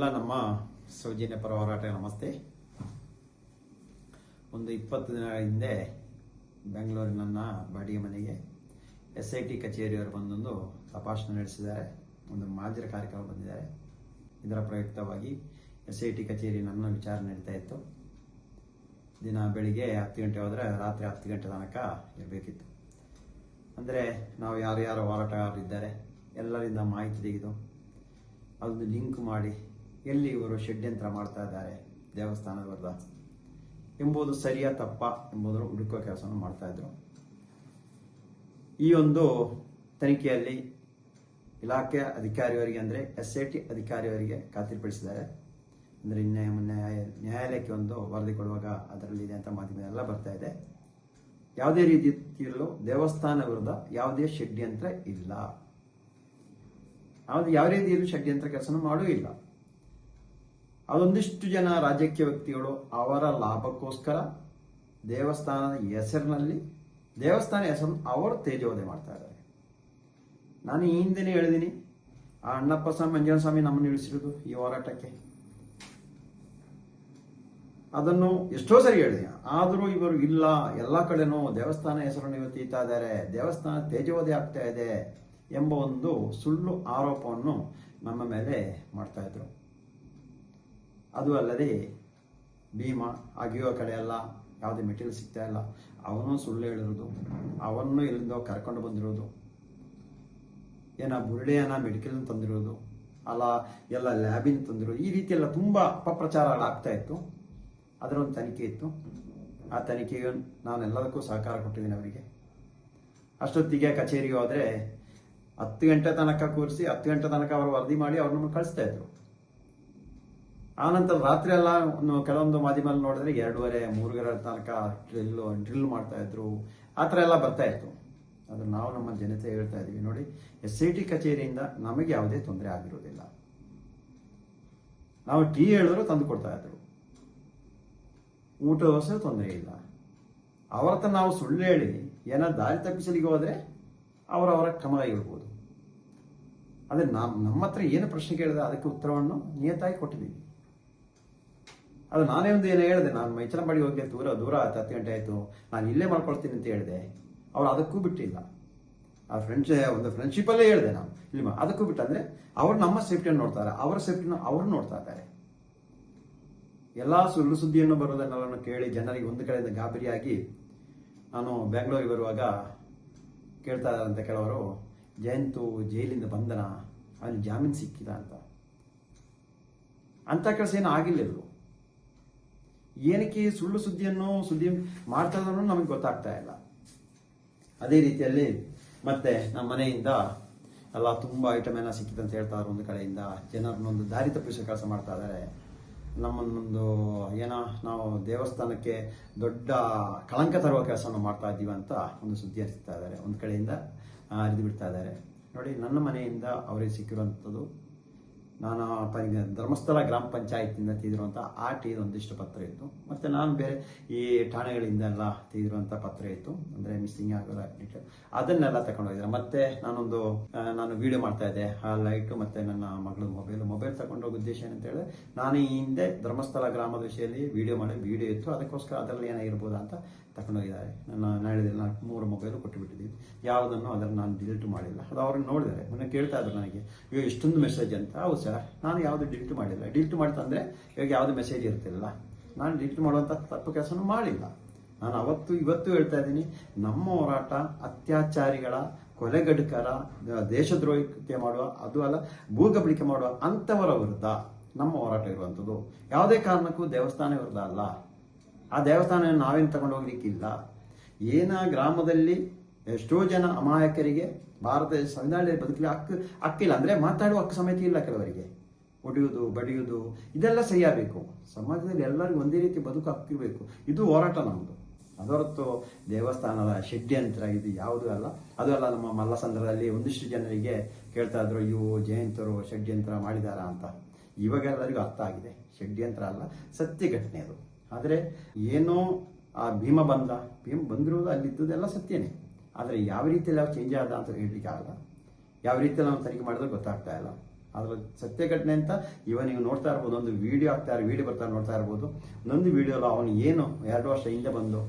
ಎಲ್ಲ ನಮ್ಮ ಸೌಜನ್ಯ ಪರ ಹೋರಾಟ ನಮಸ್ತೆ. ಒಂದು ಇಪ್ಪತ್ತು ದಿನ ಹಿಂದೆ ಬೆಂಗಳೂರಿನ ಬಾಡಿಗೆ ಮನೆಗೆ ಎಸ್ ಐ ಟಿ ಕಚೇರಿಯವರು ಬಂದೊಂದು ತಪಾಸಣೆ ನಡೆಸಿದ್ದಾರೆ. ಒಂದು ಮಾದರಿ ಕಾರ್ಯಕ್ರಮ ಬಂದಿದ್ದಾರೆ. ಇದರ ಪ್ರಯುಕ್ತವಾಗಿ ಎಸ್ ಐ ಟಿ ಕಚೇರಿ ನನ್ನ ವಿಚಾರಣೆ ನಡೀತಾ ಇತ್ತು. ದಿನ ಬೆಳಿಗ್ಗೆ ಹತ್ತು ಗಂಟೆ ಹೋದರೆ ರಾತ್ರಿ ಹತ್ತು ಗಂಟೆ ತನಕ ಇರಬೇಕಿತ್ತು. ಅಂದರೆ ನಾವು ಯಾರು ಯಾರು ಹೋರಾಟಗಾರರಿದ್ದಾರೆ, ಎಲ್ಲರಿಂದ ಮಾಹಿತಿ ತೆಗೆದು ಅದೊಂದು ಲಿಂಕ್ ಮಾಡಿ ಎಲ್ಲಿ ಇವರು ಷಡ್ಯಂತ್ರ ಮಾಡ್ತಾ ಇದ್ದಾರೆ ದೇವಸ್ಥಾನದ ವಿರುದ್ಧ ಎಂಬುದು ಸರಿಯಾ ತಪ್ಪ ಎಂಬುದನ್ನು ಹುಡುಕುವ ಕೆಲಸವನ್ನು ಮಾಡ್ತಾ ಇದ್ರು. ಈ ಒಂದು ತನಿಖೆಯಲ್ಲಿ ಇಲಾಖೆಯ ಅಧಿಕಾರಿಯವರಿಗೆ ಅಂದರೆ ಎಸ್ ಐ ಟಿ ಅಧಿಕಾರಿಯವರಿಗೆ ಖಾತ್ರಿಪಡಿಸಿದ್ದಾರೆ ಅಂದರೆ ನ್ಯಾಯ ನ್ಯಾಯ ನ್ಯಾಯಾಲಯಕ್ಕೆ ಒಂದು ವರದಿ ಕೊಡುವಾಗ ಅದರಲ್ಲಿ ಇದೆ ಅಂತ ಮಾಧ್ಯಮ ಎಲ್ಲ ಬರ್ತಾ ಇದೆ. ಯಾವುದೇ ರೀತಿಯಲ್ಲೂ ದೇವಸ್ಥಾನ ವಿರುದ್ಧ ಯಾವುದೇ ಷಡ್ಯಂತ್ರ ಇಲ್ಲ. ಯಾವ್ದು ಯಾವ ರೀತಿಯಲ್ಲೂ ಷಡ್ಯಂತ್ರ ಕೆಲಸ ಮಾಡೂ ಇಲ್ಲ ಅದೊಂದಿಷ್ಟು ಜನ ರಾಜಕೀಯ ವ್ಯಕ್ತಿಗಳು ಅವರ ಲಾಭಕ್ಕೋಸ್ಕರ ದೇವಸ್ಥಾನದ ಹೆಸರಿನಲ್ಲಿ, ದೇವಸ್ಥಾನ ಹೆಸರು ಅವರು ತೇಜೋವಧೆ ಮಾಡ್ತಾ ಇದ್ದಾರೆ. ನಾನು ಈ ಹಿಂದೆನೇ ಹೇಳಿದ್ದೀನಿ ಆ ಅಣ್ಣಪ್ಪ ಸ್ವಾಮಿ ಸ್ವಾಮಿ ನಮ್ಮನ್ನು ಇಳಿಸಿರೋದು ಈ ಹೋರಾಟಕ್ಕೆ. ಅದನ್ನು ಎಷ್ಟೋ ಸರಿ ಹೇಳಿದೆ, ಆದರೂ ಇವರು ಇಲ್ಲ, ಎಲ್ಲ ಕಡೆನೂ ದೇವಸ್ಥಾನ ಹೆಸರನ್ನು ಇವರು ತೀತಾ ಇದ್ದಾರೆ, ದೇವಸ್ಥಾನ ತೇಜೋವಧೆ ಆಗ್ತಾ ಇದೆ ಎಂಬ ಒಂದು ಸುಳ್ಳು ಆರೋಪವನ್ನು ನಮ್ಮ ಮೇಲೆ ಮಾಡ್ತಾ ಇದ್ರು. ಅದು ಅಲ್ಲದೆ ಭೀಮ ಅಗಿಯೋ ಕಡೆ ಅಲ್ಲ ಯಾವುದೇ ಮೆಟೀರಿಯಲ್ ಸಿಗ್ತಾ ಇಲ್ಲ. ಅವನು ಸುಳ್ಳು ಹೇಳಿರೋದು ಅವನ್ನು ಇಲ್ಲಿಂದ ಕರ್ಕೊಂಡು ಬಂದಿರೋದು. ಏನ ಬುರುಡೆಯನ್ನ ಮೆಡಿಕಲ್ ತಂದಿರೋದು, ಅಲ್ಲ ಎಲ್ಲ ಲ್ಯಾಬಿನ ತಂದಿರೋದು, ಈ ರೀತಿ ಎಲ್ಲ ತುಂಬಾ ಅಪಪ್ರಚಾರಗಳಾಗ್ತಾ ಇತ್ತು. ಅದರ ಒಂದು ತನಿಖೆ ಇತ್ತು. ಆ ತನಿಖೆಗೆ ನಾನು ಎಲ್ಲದಕ್ಕೂ ಸಹಕಾರ ಕೊಟ್ಟಿದ್ದೀನಿ ಅವರಿಗೆ. ಅಷ್ಟೊತ್ತಿಗೆ ಕಚೇರಿ ಹೋದ್ರೆ ಹತ್ತು ಗಂಟೆ ತನಕ ಕೂರಿಸಿ ಹತ್ತು ಗಂಟೆ ತನಕ ಅವರು ವರದಿ ಮಾಡಿ ಅವ್ರನ್ನ ಕಳಿಸ್ತಾ ಇದ್ರು. ಆನಂತರ ರಾತ್ರಿ ಎಲ್ಲ ಕೆಲವೊಂದು ಮಾಧ್ಯಮದಲ್ಲಿ ನೋಡಿದ್ರೆ ಎರಡೂವರೆ ಮೂರು ತನಕ ಡ್ರಿಲ್ ಡ್ರಿಲ್ ಮಾಡ್ತಾ ಇದ್ರು. ಆ ಥರ ಎಲ್ಲ ಬರ್ತಾ ಇತ್ತು. ಆದ್ರೆ ನಾವು ನಮ್ಮ ಜನತೆ ಹೇಳ್ತಾ ಇದ್ದೀವಿ, ನೋಡಿ ಎಸ್ ಐ ಟಿ ಕಚೇರಿಯಿಂದ ನಮಗೆ ಯಾವುದೇ ತೊಂದರೆ ಆಗಿರೋದಿಲ್ಲ. ನಾವು ಟೀ ಹೇಳಿದ್ರು ತಂದು ಕೊಡ್ತಾ ಇದ್ರು. ಊಟ ವ್ಯವಸ್ಥೆ ತೊಂದರೆ ಇಲ್ಲ. ಅವರ ಹತ್ರ ನಾವು ಸುಳ್ಳು ಹೇಳಿ ಏನೋ ದಾರಿ ತಪ್ಪಿಸಲಿಗೆ ಹೋದರೆ ಅವರವರ ಕ್ರಮ ಇರ್ಬೋದು. ಅದೇ ನಮ್ಮ ನಮ್ಮ ಹತ್ರ ಏನು ಪ್ರಶ್ನೆ ಕೇಳಿದ್ರೆ ಅದಕ್ಕೆ ಉತ್ತರವನ್ನು ನಿಯತಾಗಿ ಕೊಟ್ಟಿದ್ದೀವಿ. ಅದು ನಾನೇ ಒಂದು ಏನು ಹೇಳಿದೆ, ನಾನು ಮೈಚಲಂಬಡಿ ಹೋಗಿ ದೂರ ದೂರ ಆಯ್ತು, ಹತ್ತು ಗಂಟೆ ಆಯಿತು, ನಾನು ಇಲ್ಲೇ ಮಾಡ್ಕೊಳ್ತೀನಿ ಅಂತ ಹೇಳಿದೆ. ಅವ್ರು ಅದಕ್ಕೂ ಬಿಟ್ಟಿಲ್ಲ. ಆ ಫ್ರೆಂಡ್ಸ್ ಒಂದು ಫ್ರೆಂಡ್ಶಿಪ್ಪಲ್ಲೇ ಹೇಳಿದೆ ನಾನು. ಇಲ್ಲಿ ಅದಕ್ಕೂ ಬಿಟ್ಟು ಅಂದ್ರೆ, ಅವ್ರು ನಮ್ಮ ಸೇಫ್ಟಿಯನ್ನು ನೋಡ್ತಾರೆ ಅವರ ಸೇಫ್ಟಿನ ಅವರು ನೋಡ್ತಾ ಇದ್ದಾರೆ. ಎಲ್ಲ ಸುಳ್ಳು ಸುದ್ದಿಯನ್ನು ಬರೋದನ್ನೆಲ್ಲ ಕೇಳಿ ಜನರಿಗೆ ಒಂದು ಕಡೆಯಿಂದ ಗಾಬರಿಯಾಗಿ ನಾನು ಬೆಂಗಳೂರಿಗೆ ಬರುವಾಗ ಕೇಳ್ತಾ ಅಂತ ಕೆಲವರು ಜಯಂತು ಜೈಲಿಂದ ಬಂದನ? ಅಲ್ಲಿ ಜಾಮೀನು ಸಿಕ್ಕಿದ? ಅಂತ. ಅಂಥ ಕೆಲಸ ಏನು ಆಗಿಲ್ಲರು ಏನಕ್ಕೆ ಸುಳ್ಳು ಸುದ್ದಿಯನ್ನು ಸುದ್ದಿ ಮಾಡ್ತಾ ಇದ್ರು ನಮಗೆ ಗೊತ್ತಾಗ್ತಾ ಇಲ್ಲ. ಅದೇ ರೀತಿಯಲ್ಲಿ ಮತ್ತೆ ನಮ್ಮ ಮನೆಯಿಂದ ಎಲ್ಲ ತುಂಬಾ ಐಟಮ್ ಏನೋ ಸಿಕ್ಕಿದೆ ಅಂತ ಹೇಳ್ತಾ ಇದ್ದಾರೆ ಒಂದು ಕಡೆಯಿಂದ. ಜನರನ್ನೊಂದು ದಾರಿ ತಪ್ಪಿಸೋ ಕೆಲಸ ಮಾಡ್ತಾ ಇದ್ದಾರೆ. ನಮ್ಮನ್ನೊಂದು ಏನೋ ನಾವು ದೇವಸ್ಥಾನಕ್ಕೆ ದೊಡ್ಡ ಕಳಂಕ ತರುವ ಕೆಲಸವನ್ನು ಮಾಡ್ತಾ ಇದ್ದೀವಿ ಅಂತ ಒಂದು ಸುದ್ದಿ ಹರಿಸ್ತಾ ಇದ್ದಾರೆ. ಒಂದು ಕಡೆಯಿಂದ ಹರಿದು ಬಿಡ್ತಾ ಇದ್ದಾರೆ. ನೋಡಿ, ನನ್ನ ಮನೆಯಿಂದ ಅವರಿಗೆ ಸಿಕ್ಕಿರುವಂಥದ್ದು ನಾನು ಧರ್ಮಸ್ಥಳ ಗ್ರಾಮ ಪಂಚಾಯತಿಯಿಂದ ತೆಗೆದಿರುವಂಥ ಆ ಟಿ ಒಂದಿಷ್ಟು ಪತ್ರ ಇತ್ತು. ಮತ್ತು ನಾನು ಬೇರೆ ಈ ಠಾಣೆಗಳಿಂದ ಎಲ್ಲ ತೆಗೆದಿರುವಂಥ ಪತ್ರ ಇತ್ತು. ಅಂದರೆ ಮಿಸ್ಸಿಂಗ್ ಆಗೋಲ್ಲ ಅದನ್ನೆಲ್ಲ ತಗೊಂಡೋಗಿದ್ದಾರೆ ಮತ್ತೆ ನಾನೊಂದು ನಾನು ವಿಡಿಯೋ ಮಾಡ್ತಾ ಇದ್ದೆ. ಆ ಲೈಟು ಮತ್ತು ನನ್ನ ಮಗಳ ಮೊಬೈಲ್ ಮೊಬೈಲ್ ತಗೊಂಡೋಗೋ ಉದ್ದೇಶ ಏನಂತ ಹೇಳಿದ್ರೆ, ನಾನು ಈ ಹಿಂದೆ ಧರ್ಮಸ್ಥಳ ಗ್ರಾಮದ ವಿಷಯದಲ್ಲಿ ವಿಡಿಯೋ ಮಾಡಿ ವಿಡಿಯೋ ಇತ್ತು. ಅದಕ್ಕೋಸ್ಕರ ಅದರಲ್ಲಿ ಏನಾಗಿರ್ಬೋದು ಅಂತ ತಗೊಂಡೋಗಿದ್ದಾರೆ ನನ್ನ ನಾನು ಹೇಳಿದ್ರೆ ನಾನು ಮೂರು ಮೊಬೈಲು ಕೊಟ್ಟು ಬಿಟ್ಟಿದ್ದೀವಿ ಯಾವುದನ್ನು ಅದನ್ನು ನಾನು ಡಿಲೀಟ್ ಮಾಡಿಲ್ಲ. ಅದು ಅವ್ರಿಗೆ ನೋಡಿದ್ದಾರೆ. ಮೊನ್ನೆ ಕೇಳ್ತಾ ಇದ್ರು ನನಗೆ, ಇವಾಗ ಇಷ್ಟೊಂದು ಮೆಸೇಜ್ ಅಂತ. ಹೌದು ಸರ್. ನಾನು ಯಾವುದು ಡಿಲೀಟ್ ಮಾಡಿಲ್ಲ. ಡಿಲೀಟ್ ಮಾಡ್ತಂದರೆ ಇವಾಗ ಯಾವುದು ಮೆಸೇಜ್ ಇರ್ತಿಲ್ಲ ನಾನು ಡಿಲೀಟ್ ಮಾಡುವಂಥ ತಪ್ಪು ಕೆಲಸನೂ ಮಾಡಿಲ್ಲ. ನಾನು ಅವತ್ತು, ಇವತ್ತು ಹೇಳ್ತಾ ಇದ್ದೀನಿ, ನಮ್ಮ ಹೋರಾಟ ಅತ್ಯಾಚಾರಿಗಳ ಕೊಲೆಗಡುಕರ ದೇಶದ್ರೋಹಿಕೆ ಮಾಡುವ, ಅದು ಅಲ್ಲ, ಭೂಗಬಳಿಕೆ ಮಾಡುವ ಅಂಥವರ ವಿರುದ್ಧ ನಮ್ಮ ಹೋರಾಟ ಇರುವಂಥದ್ದು. ಯಾವುದೇ ಕಾರಣಕ್ಕೂ ದೇವಸ್ಥಾನ ವಿರುದ್ಧ ಅಲ್ಲ. ಆ ದೇವಸ್ಥಾನ ನಾವೇನು ತಗೊಂಡು ಹೋಗ್ಲಿಕ್ಕಿಲ್ಲ. ಏನ ಗ್ರಾಮದಲ್ಲಿ ಎಷ್ಟೋ ಜನ ಅಮಾಯಕರಿಗೆ ಭಾರತ ಸಂವಿಧಾನದಲ್ಲಿ ಬದುಕಲಿ ಹಕ್ಕು, ಹಕ್ಕಿಲ್ಲ. ಅಂದರೆ ಮಾತಾಡುವ ಹಕ್ಕು ಸಮೇತ ಇಲ್ಲ ಕೆಲವರಿಗೆ. ಹೊಡೆಯುವುದು ಬಡಿಯುವುದು, ಇದೆಲ್ಲ ಸರಿಯಾಗಬೇಕು. ಸಮಾಜದಲ್ಲಿ ಎಲ್ಲರಿಗೂ ಒಂದೇ ರೀತಿ ಬದುಕು ಹಕ್ಕಿರಬೇಕು ಇದು ಹೋರಾಟ ನಮ್ಮದು ಅದರತ್ತು ದೇವಸ್ಥಾನದ ಷಡ್ಯಂತ್ರ ಇದು ಯಾವುದೂ ಅಲ್ಲ. ಅದು ಅಲ್ಲ ನಮ್ಮ ಮಲ್ಲಸಂದ್ರದಲ್ಲಿ ಒಂದಿಷ್ಟು ಜನರಿಗೆ ಕೇಳ್ತಾ ಇದ್ರು ಇವು ಜಯಂತರು ಷಡ್ಯಂತ್ರ ಮಾಡಿದಾರ? ಅಂತ. ಇವಾಗ ಎಲ್ಲರಿಗೂ ಅರ್ಥ ಆಗಿದೆ. ಷಡ್ಯಂತ್ರ ಅಲ್ಲ ಸತ್ಯ ಘಟನೆ ಅದು. ಆದರೆ ಏನೋ ಆ ಭೀಮ ಬಂದ, ಭೀಮ ಬಂದಿರೋದು ಅಲ್ಲಿದ್ದುದೆಲ್ಲ ಸತ್ಯನೇ. ಆದರೆ ಯಾವ ರೀತಿಯಲ್ಲಿ ಅವ್ರು ಚೇಂಜ್ ಆದ ಅಂತ ಹೇಳಲಿಕ್ಕೆ ಆಗಲ್ಲ. ಯಾವ ರೀತಿಯಲ್ಲಿ ನಾವು ತನಿಖೆ ಮಾಡಿದ್ರೆ ಗೊತ್ತಾಗ್ತಾ ಇಲ್ಲ. ಅದರ ಸತ್ಯ ಘಟನೆ ಅಂತ ಇವ ನೀವು ನೋಡ್ತಾ ಇರ್ಬೋದು, ಒಂದು ವಿಡಿಯೋ ಆಗ್ತಾ ವಿಡಿಯೋ ಬರ್ತಾ ನೋಡ್ತಾ ಇರ್ಬೋದು. ನಂದು ವಿಡಿಯೋలో ಅವನು ಏನು ಎರಡು ವರ್ಷ ಹಿಂದೆ ಬಂದು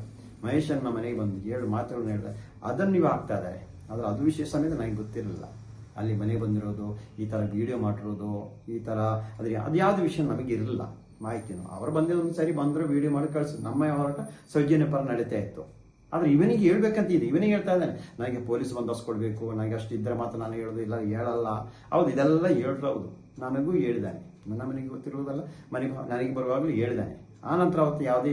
ಮಹೇಶನ್ನ ಮನೆಗೆ ಬಂದು ಎರಡು ಮಾತುಗಳನ್ನ ಹೇಳಿದೆ. ಅದನ್ನು ನೀವು ಆಗ್ತಾ ಇದ್ದಾರೆ. ಆದರೆ ಅದು ವಿಷಯ ಸಮೇತ ನನಗೆ ಗೊತ್ತಿರಲಿಲ್ಲ. ಅಲ್ಲಿ ಮನೆಗೆ ಬಂದಿರೋದು, ಈ ತರ ವಿಡಿಯೋ ಮಾಡಿರೋದು, ಈ ತರ ಅದ್ರ ಅದ್ಯಾವ್ದು ವಿಷಯ ನಮಗೆ ಇರಲಿಲ್ಲ ಮಾಹಿತಿನು ಅವ್ರು ಬಂದೇ ಒಂದು ಸರಿ ಬಂದರೂ ವಿಡಿಯೋ ಮಾಡಿ ಕಳ್ಸಿ ನಮ್ಮ ಹೋರಾಟ ಸೌಜನ್ಯ ಪರ ನಡೀತಾ ಇತ್ತು. ಆದ್ರೆ ಇವನಿಗೆ ಹೇಳ್ಬೇಕಂತ ಇದೆ ಇವನಿಗೆ ಹೇಳ್ತಾ ಇದ್ದಾನೆ. ನನಗೆ ಪೊಲೀಸ್ ಬಂದೋಸ್ ಕೊಡಬೇಕು. ನನಗೆ ಅಷ್ಟು ಇದ್ದರೆ ಮಾತ್ರ ನಾನು ಹೇಳೋದು ಇಲ್ಲ, ಹೇಳಲ್ಲ. ಹೌದು, ಇದೆಲ್ಲ ಹೇಳ್ರೌದು ನನಗೂ ಹೇಳಿದ್ದಾನೆ. ನನ್ನ ಮನೆಗೆ ಗೊತ್ತಿರುವುದಲ್ಲ, ಮನೆಗೆ ನನಗೆ ಬರುವಾಗಲೂ ಹೇಳಿದ್ದಾನೆ. ಆ ನಂತರ ಅವತ್ತು ಯಾವುದೇ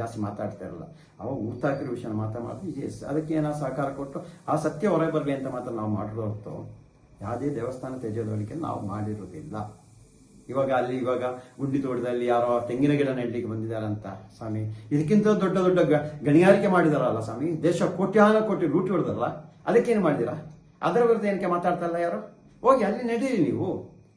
ಜಾಸ್ತಿ ಮಾತಾಡ್ತಾ ಇರಲ್ಲ. ಅವ ಊತಾಕಿರೋ ವಿಷಯ ಮಾತಾಡಿ ಎಸ್ ಅದಕ್ಕೆ ಏನೋ ಸಹಕಾರ ಕೊಟ್ಟು, ಆ ಸತ್ಯ ಹೊರಗೆ ಬರಲಿ ಅಂತ ಮಾತ್ರ ನಾವು ಮಾಡಿರೋ ಹೊರತು ಯಾವುದೇ ದೇವಸ್ಥಾನ ತೆಗೆಯೋದಕ್ಕೆ ನಾವು ಮಾಡಿರೋದಿಲ್ಲ. ಇವಾಗ ಅಲ್ಲಿ, ಇವಾಗ ಗುಂಡಿ ತೋಟದಲ್ಲಿ ಯಾರೋ ತೆಂಗಿನ ಗಿಡ ನೆಡ್ಲಿಕ್ಕೆ ಬಂದಿದ್ದಾರಂತ ಸ್ವಾಮಿ. ಇದಕ್ಕಿಂತ ದೊಡ್ಡ ದೊಡ್ಡ ಗಣಿಗಾರಿಕೆ ಮಾಡಿದಾರಲ್ಲ ಸ್ವಾಮಿ. ದೇಶ ಕೋಟ್ಯಾನ ಕೋಟಿ ಲೂಟಿ ಹೊಡೆದಲ್ಲ. ಅದಕ್ಕೇನು ಮಾಡಿದಿರಾ? ಅದರ ವಿರುದ್ಧ ಏನಕ್ಕೆ ಮಾತಾಡ್ತಾ ಇಲ್ಲ ಯಾರು? ಹೋಗಿ ಅಲ್ಲಿ ನಡೀರಿ ನೀವು.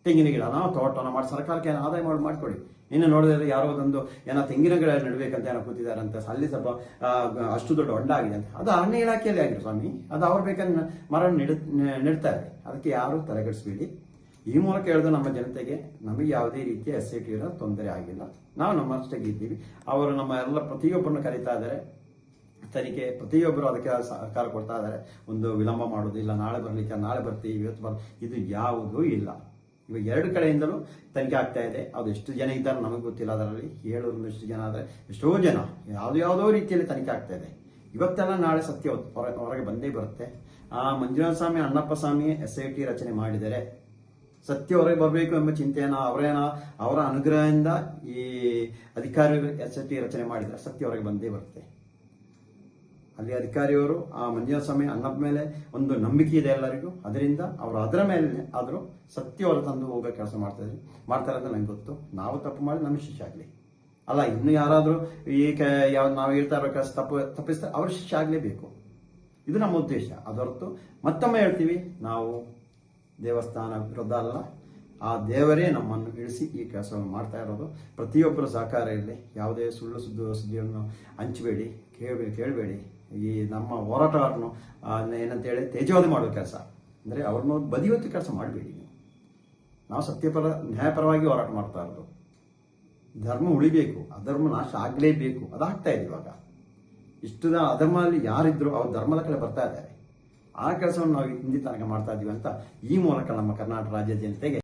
ತೆಂಗಿನ ಗಿಡನ, ತೋಟನ ಮಾಡಿ, ಸರ್ಕಾರಕ್ಕೆ ಏನೋ ಆದಾಯ ಮಾಡಿ, ಮಾಡ್ಕೊಡಿ. ಇನ್ನು ನೋಡಿದ್ರೆ ಯಾರೋ ಒಂದು ಏನೋ ತೆಂಗಿನ ಗಿಡ ನೆಡಬೇಕಂತ ಏನೋ ಅಂತ ಅಲ್ಲಿ ಸ್ವಲ್ಪ ಅಷ್ಟು ದೊಡ್ಡ ಹೊಂಡ ಆಗಿದೆ ಅಂತ. ಅದು ಅರಣ್ಯ ಇಲಾಖೆಯಲ್ಲಿ ಆಗಿದೆ ಸ್ವಾಮಿ. ಅದು ಅವ್ರು ಬೇಕಾದ್ರೆ ಮರ ನೆಡ ನೆಡ್ತಾರೆ ಅದಕ್ಕೆ ಯಾರು ತಲೆಗೆಡಿಸ್ಬೇಡಿ ಈ ಮೂಲಕ ಹೇಳಿದ ನಮ್ಮ ಜನತೆಗೆ ನಮಗೆ ಯಾವುದೇ ರೀತಿಯ ಎಸ್ ಐ ಟಿ ತೊಂದರೆ ಆಗಿಲ್ಲ. ನಾವು ನಮ್ಮಷ್ಟೇ ಇದ್ದೀವಿ. ಅವರು ನಮ್ಮ ಎಲ್ಲ ಪ್ರತಿಯೊಬ್ಬರನ್ನು ಕರೀತಾ ಇದ್ದಾರೆ. ತನಿಖೆ, ಪ್ರತಿಯೊಬ್ಬರು ಅದಕ್ಕೆ ಸಹಕಾರ ಕೊಡ್ತಾ ಇದ್ದಾರೆ. ಒಂದು ವಿಳಂಬ ಮಾಡೋದಿಲ್ಲ ನಾಳೆ ಬರಲಿಕ್ಕೆ, ನಾಳೆ ಬರ್ತೀವಿ, ಇವತ್ತು ಬರ್, ಇದು ಯಾವುದೂ ಇಲ್ಲ. ಇವಾಗ ಎರಡು ಕಡೆಯಿಂದಲೂ ತನಿಖೆ ಆಗ್ತಾ ಇದೆ. ಅದು ಎಷ್ಟು ಜನ ಇದ್ದಾರೆ ನಮಗೆ ಗೊತ್ತಿಲ್ಲ. ಅದರಲ್ಲಿ ಏಳೂರಿಂದ ಎಷ್ಟು ಜನ ಆದರೆ ಎಷ್ಟೋ ಜನ ಯಾವುದೋ ಯಾವುದೋ ರೀತಿಯಲ್ಲಿ ತನಿಖೆ ಆಗ್ತಾ ಇದೆ. ಇವತ್ತೆಲ್ಲ ನಾಳೆ ಸತ್ಯ ಹೊರಗೆ ಬಂದೇ ಬರುತ್ತೆ. ಆ Manjunatha Swamy, Annappa Swamy S I T ರಚನೆ ಮಾಡಿದರೆ ಸತ್ಯ ಹೊರಗೆ ಬರಬೇಕು ಎಂಬ ಚಿಂತೆಯನ್ನು ಅವರೇನ, ಅವರ ಅನುಗ್ರಹದಿಂದ ಈ ಅಧಿಕಾರಿ ಎಸ್ ಟಿ ರಚನೆ ಮಾಡಿದರೆ ಸತ್ಯ ಹೊರಗೆ ಬಂದೇ ಬರುತ್ತೆ. ಅಲ್ಲಿ ಅಧಿಕಾರಿಯವರು ಆ ಮಂಜುನಾಥ ಸ್ವಾಮಿ ಅನ್ನದ ಮೇಲೆ ಒಂದು ನಂಬಿಕೆ ಇದೆ ಎಲ್ಲರಿಗೂ. ಅದರಿಂದ ಅವರು ಅದರ ಮೇಲೆ ಆದರೂ ಸತ್ಯ ಹೊರ ತಂದು ಹೋಗೋ ಕೆಲಸ ಮಾಡ್ತಾ ಮಾಡ್ತಾರೆ ಅಂತ ನಂಗೆ ಗೊತ್ತು. ನಾವು ತಪ್ಪು ಮಾಡಿ ನಮ್ಮ ಶಿಷ್ಯ ಆಗಲಿ. ಅಲ್ಲ, ಇನ್ನು ಯಾರಾದರೂ ಈ ಕ, ಯಾವ, ನಾವು ಹೇಳ್ತಾ ಇರೋ ಕೆಲಸ ತಪ್ಪು, ತಪ್ಪಿಸ್ತಾರೆ ಅವ್ರ ಶಿಷ್ಯ ಆಗಲೇಬೇಕು. ಇದು ನಮ್ಮ ಉದ್ದೇಶ. ಅದರತ್ತು ಮತ್ತೊಮ್ಮೆ ಹೇಳ್ತೀವಿ. ನಾವು ದೇವಸ್ಥಾನ ವಿರುದ್ಧ ಅಲ್ಲ. ಆ ದೇವರೇ ನಮ್ಮನ್ನು ಇಳಿಸಿ ಈ ಕೆಲಸವನ್ನು ಮಾಡ್ತಾ ಇರೋದು. ಪ್ರತಿಯೊಬ್ಬರ ಸಹಕಾರ ಇರಲಿ. ಯಾವುದೇ ಸುಳ್ಳು ಸುದ್ದಿ ಸುದ್ದಿಯನ್ನು ಹಂಚಬೇಡಿ ಕೇಳಬೇಡಿ ಕೇಳಬೇಡಿ. ಈ ನಮ್ಮ ಹೋರಾಟಗಾರನು ಏನಂತೇಳಿ ತೇಜವಾದಿ ಮಾಡೋ ಕೆಲಸ. ಅಂದರೆ ಅವ್ರನ್ನ ಬದಿಯೊತ್ತು ಕೆಲಸ ಮಾಡಬೇಡಿ ನೀವು. ನಾವು ಸತ್ಯಪರ, ನ್ಯಾಯಪರವಾಗಿ ಹೋರಾಟ ಮಾಡ್ತಾ ಇರೋದು. ಧರ್ಮ ಉಳಿಬೇಕು, ಅಧರ್ಮ ನಾಶ ಆಗಲೇಬೇಕು. ಅದಾಗ್ತಾ ಇದೆ ಇವಾಗ. ಇಷ್ಟು ಅಧರ್ಮದಲ್ಲಿ ಯಾರಿದ್ರು ಅವ್ರು ಧರ್ಮದ ಕಡೆ ಬರ್ತಾ ಇದ್ದಾರೆ. ಆ ಕೆಲಸವನ್ನು ನಾವು ಹಿಂದಿ ತನಕ ಮಾಡ್ತಾ ಇದ್ದೀವಿ ಅಂತ ಈ ಮೂಲಕ ನಮ್ಮ ಕರ್ನಾಟಕ ರಾಜ್ಯ ಜನತೆಗೆ